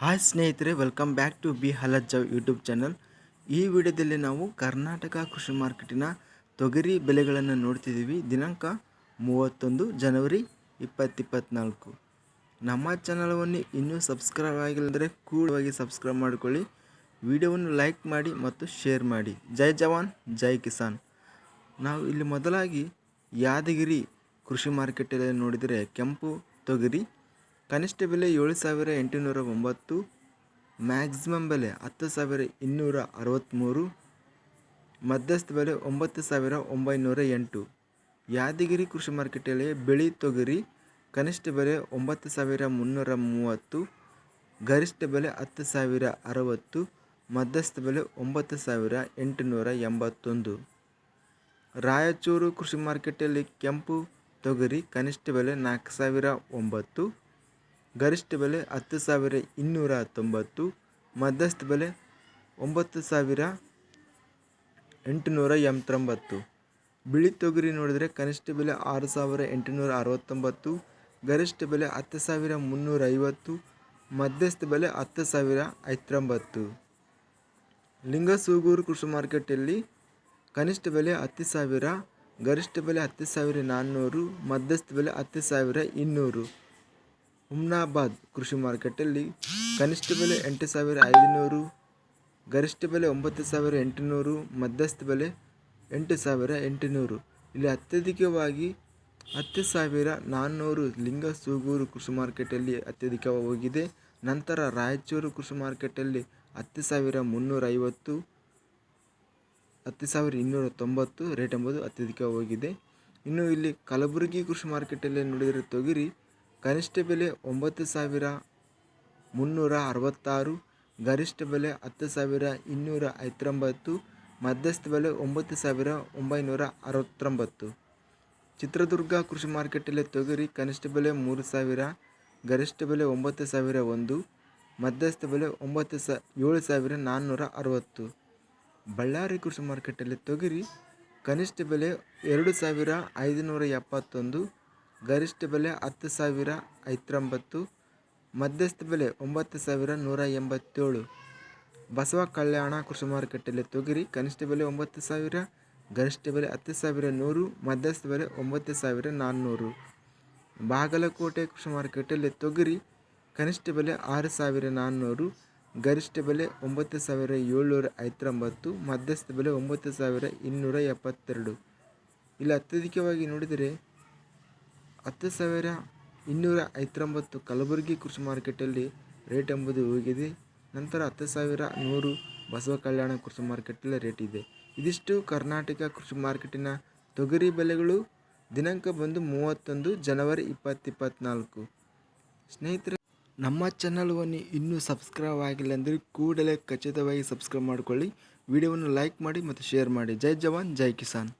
Hi ಸ್ನೇಹಿತರೆ welcome back to B Halajja YouTube channel ಈ ವಿಡಿಯೋದಲ್ಲಿ ನಾವು ಕರ್ನಾಟಕ ಕೃಷಿ ಮಾರ್ಕೆಟಿನ ತೊಗರಿ ಬೆಲೆಗಳನ್ನು ನೋಡ್ತಿದ್ದೀವಿ. ದಿನಾಂಕ ಮೂವತ್ತೊಂದು ಜನವರಿ ಇಪ್ಪತ್ತಿಪ್ಪತ್ನಾಲ್ಕು. ನಮ್ಮ ಚಾನಲವನ್ನು ಇನ್ನೂ ಸಬ್ಸ್ಕ್ರೈಬ್ ಆಗಿಲ್ಲಂದರೆ ಕೂಡವಾಗಿ ಸಬ್ಸ್ಕ್ರೈಬ್ ಮಾಡಿಕೊಳ್ಳಿ. ವಿಡಿಯೋವನ್ನು ಲೈಕ್ ಮಾಡಿ ಮತ್ತು ಶೇರ್ ಮಾಡಿ. ಜೈ ಜವಾನ್, ಜೈ ಕಿಸಾನ್. ನಾವು ಇಲ್ಲಿ ಮೊದಲಾಗಿ ಯಾದಗಿರಿ ಕೃಷಿ ಮಾರ್ಕೆಟಲ್ಲಿ ನೋಡಿದರೆ ಕೆಂಪು ತೊಗರಿ ಕನಿಷ್ಠ ಬೆಲೆ ಏಳು ಸಾವಿರ ಎಂಟುನೂರ ಒಂಬತ್ತು ಮ್ಯಾಕ್ಸಿಮಮ್ ಬೆಲೆ ಹತ್ತು ಸಾವಿರ ಇನ್ನೂರ ಅರವತ್ತ್ಮೂರು ಮಧ್ಯಸ್ಥ ಬೆಲೆ ಒಂಬತ್ತು ಸಾವಿರ ಒಂಬೈನೂರ ಎಂಟು. ಯಾದಗಿರಿ ಕೃಷಿ ಮಾರ್ಕೆಟಲ್ಲಿ ಬಿಳಿ ತೊಗರಿ, ಕನಿಷ್ಠ ಬೆಲೆ ಒಂಬತ್ತು ಸಾವಿರ ಮುನ್ನೂರ ಮೂವತ್ತು, ಗರಿಷ್ಠ ಬೆಲೆ ಹತ್ತು ಸಾವಿರ ಅರವತ್ತು, ಮಧ್ಯಸ್ಥ ಬೆಲೆ ಒಂಬತ್ತು ಸಾವಿರ ಎಂಟುನೂರ ಎಂಬತ್ತೊಂದು. ರಾಯಚೂರು ಕೃಷಿ ಮಾರ್ಕೆಟಲ್ಲಿ ಕೆಂಪು ತೊಗರಿ, ಕನಿಷ್ಠ ಬೆಲೆ ನಾಲ್ಕು ಸಾವಿರ ಒಂಬತ್ತು ಗರಿಷ್ಠ ಬೆಲೆ ಹತ್ತು ಸಾವಿರ ಇನ್ನೂರ ತೊಂಬತ್ತು, ಮಧ್ಯಸ್ಥ ಬೆಲೆ ಒಂಬತ್ತು ಸಾವಿರ ಎಂಟುನೂರ ಎಂಬತ್ತೊಂಬತ್ತು. ಬಿಳಿ ತೊಗರಿ ನೋಡಿದರೆ ಕನಿಷ್ಠ ಬೆಲೆ ಆರು ಸಾವಿರ ಎಂಟುನೂರ ಅರವತ್ತೊಂಬತ್ತು, ಗರಿಷ್ಠ ಬೆಲೆ ಹತ್ತು ಸಾವಿರ ಮುನ್ನೂರ ಐವತ್ತು ಮಧ್ಯಸ್ಥ ಬೆಲೆ ಹತ್ತು ಸಾವಿರ ಐವತ್ತೊಂಬತ್ತು. ಲಿಂಗಸೂಗೂರು ಕೃಷಿ ಮಾರ್ಕೆಟಲ್ಲಿ ಕನಿಷ್ಠ ಬೆಲೆ ಹತ್ತು ಸಾವಿರ, ಗರಿಷ್ಠ ಬೆಲೆ ಹತ್ತು ಸಾವಿರ ನಾನ್ನೂರು, ಮಧ್ಯಸ್ಥ ಬೆಲೆ ಹತ್ತು ಸಾವಿರ ಇನ್ನೂರು. ಹುಮ್ನಾಬಾದ್ ಕೃಷಿ ಮಾರ್ಕೆಟಲ್ಲಿ ಕನಿಷ್ಠ ಬೆಲೆ ಎಂಟು ಸಾವಿರ ಐದುನೂರು ಗರಿಷ್ಠ ಬೆಲೆ ಒಂಬತ್ತು ಸಾವಿರ ಎಂಟುನೂರು, ಮಧ್ಯಸ್ಥ ಬೆಲೆ ಎಂಟು ಸಾವಿರ ಎಂಟುನೂರು. ಇಲ್ಲಿ ಅತ್ಯಧಿಕವಾಗಿ ಹತ್ತು ಸಾವಿರ ನಾನ್ನೂರು ಲಿಂಗಸೂಗೂರು ಕೃಷಿ ಮಾರ್ಕೆಟಲ್ಲಿ ಅತ್ಯಧಿಕವಾಗಿದೆ. ನಂತರ ರಾಯಚೂರು ಕೃಷಿ ಮಾರ್ಕೆಟಲ್ಲಿ ಹತ್ತು ಸಾವಿರ ಮುನ್ನೂರ ಐವತ್ತು, ಹತ್ತು ಸಾವಿರ ಇನ್ನೂರ ತೊಂಬತ್ತು ರೇಟ್ ಎಂಬುದು ಅತ್ಯಧಿಕವಾಗಿದೆ. ಇನ್ನು ಇಲ್ಲಿ ಕಲಬುರಗಿ ಕೃಷಿ ಮಾರ್ಕೆಟಲ್ಲಿ ನೋಡಿದರೆ ತೊಗರಿ ಕನಿಷ್ಠ ಬೆಲೆ ಒಂಬತ್ತು ಸಾವಿರ ಮುನ್ನೂರ ಅರವತ್ತಾರು, ಗರಿಷ್ಠ ಬೆಲೆ ಹತ್ತು ಸಾವಿರ ಇನ್ನೂರ ಐವತ್ತೊಂಬತ್ತು, ಮಧ್ಯಸ್ಥ ಬೆಲೆ ಒಂಬತ್ತು ಸಾವಿರ ಒಂಬೈನೂರ ಅರವತ್ತೊಂಬತ್ತು. ಚಿತ್ರದುರ್ಗ ಕೃಷಿ ಮಾರ್ಕೆಟಲ್ಲಿ ತೊಗರಿ ಕನಿಷ್ಠ ಬೆಲೆ ಮೂರು ಸಾವಿರ, ಗರಿಷ್ಠ ಬೆಲೆ ಒಂಬತ್ತು ಸಾವಿರ ಒಂದು, ಮಧ್ಯಸ್ಥ ಬೆಲೆ ಒಂಬತ್ತು ಸ, ಏಳು ಸಾವಿರ ನಾನ್ನೂರ ಅರವತ್ತು. ಬಳ್ಳಾರಿ ಕೃಷಿ ಮಾರ್ಕೆಟಲ್ಲಿ ತೊಗರಿ ಕನಿಷ್ಠ ಬೆಲೆ ಎರಡು ಸಾವಿರ ಐದುನೂರ ಎಪ್ಪತ್ತೊಂದು ಗರಿಷ್ಠ ಬೆಲೆ ಹತ್ತು ಸಾವಿರ ಐವತ್ತೊಂಬತ್ತು ಮಧ್ಯಸ್ಥ ಬೆಲೆ ಒಂಬತ್ತು ಸಾವಿರ ನೂರ ಎಂಬತ್ತೇಳು. ಬಸವ ಕಲ್ಯಾಣ ಕೃಷಿ ಮಾರುಕಟ್ಟೆಯಲ್ಲಿ ತೊಗರಿ ಕನಿಷ್ಠ ಬೆಲೆ ಒಂಬತ್ತು ಸಾವಿರ, ಗರಿಷ್ಠ ಬೆಲೆ ಹತ್ತು ಸಾವಿರ ನೂರು, ಮಧ್ಯಸ್ಥ ಬೆಲೆ ಒಂಬತ್ತು ಸಾವಿರ ನಾನ್ನೂರು. ಬಾಗಲಕೋಟೆ ಕೃಷಿ ಮಾರುಕಟ್ಟೆಯಲ್ಲಿ ತೊಗರಿ ಕನಿಷ್ಠ ಬೆಲೆ ಆರು ಸಾವಿರ ನಾನ್ನೂರು, ಗರಿಷ್ಠ ಬೆಲೆ ಒಂಬತ್ತು ಸಾವಿರ ಏಳ್ನೂರ ಐವತ್ತೊಂಬತ್ತು ಮಧ್ಯಸ್ಥ ಬೆಲೆ ಒಂಬತ್ತು ಸಾವಿರ ಇನ್ನೂರ ಎಪ್ಪತ್ತೆರಡು. ಇಲ್ಲಿ ಅತ್ಯಧಿಕವಾಗಿ ನೋಡಿದರೆ ಹತ್ತು ಸಾವಿರ ಇನ್ನೂರ ಐವತ್ತೊಂಬತ್ತು ಕಲಬುರಗಿ ಕೃಷಿ ಮಾರ್ಕೆಟಲ್ಲಿ ರೇಟ್ ಎಂಬುದು ಹೋಗಿದೆ. ನಂತರ ಹತ್ತು ಸಾವಿರ ನೂರು ಬಸವ ಕಲ್ಯಾಣ ಕೃಷಿ ಮಾರ್ಕೆಟಲ್ಲಿ ರೇಟ್ ಇದೆ. ಇದಿಷ್ಟು ಕರ್ನಾಟಕ ಕೃಷಿ ಮಾರ್ಕೆಟಿನ ತೊಗರಿ ಬೆಲೆಗಳು. ದಿನಾಂಕ ಬಂದು ಮೂವತ್ತೊಂದು ಜನವರಿ ಇಪ್ಪತ್ತಿಪ್ಪತ್ನಾಲ್ಕು. ಸ್ನೇಹಿತರೆ, ನಮ್ಮ ಚಾನಲ್ವನ್ನು ಇನ್ನೂ ಸಬ್ಸ್ಕ್ರೈಬ್ ಆಗಿಲ್ಲ ಅಂದರೆ ಕೂಡಲೇ ಖಚಿತವಾಗಿ ಸಬ್ಸ್ಕ್ರೈಬ್ ಮಾಡಿಕೊಳ್ಳಿ. ವಿಡಿಯೋವನ್ನು ಲೈಕ್ ಮಾಡಿ ಮತ್ತು ಶೇರ್ ಮಾಡಿ. ಜೈ ಜವಾನ್, ಜೈ ಕಿಸಾನ್.